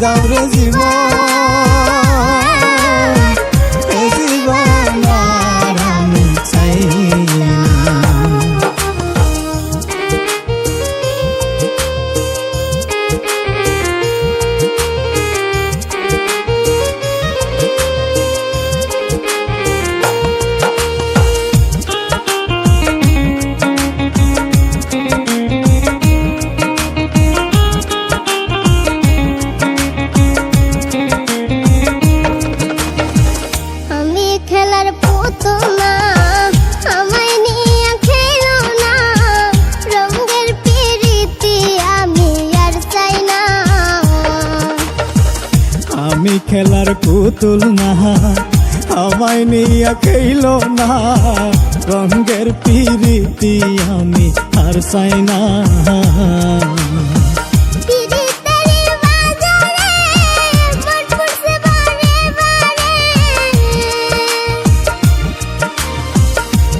dau Brasil আমি খেলার পুতুল না, আমায় নিয়ে খেইল না। রঙ্গের পিরিতি আমি আর চাই না।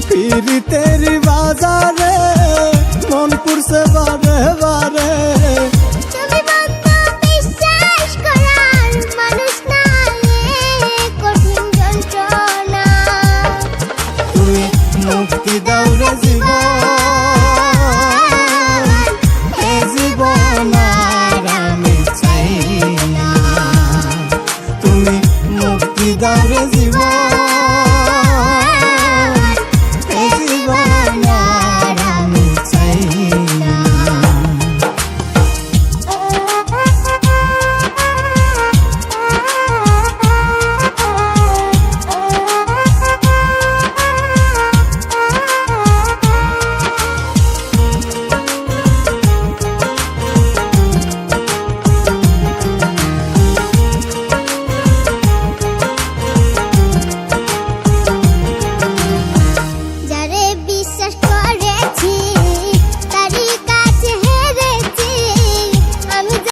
পিরিতের বাজারে মনপুর সে বারে বারে। without his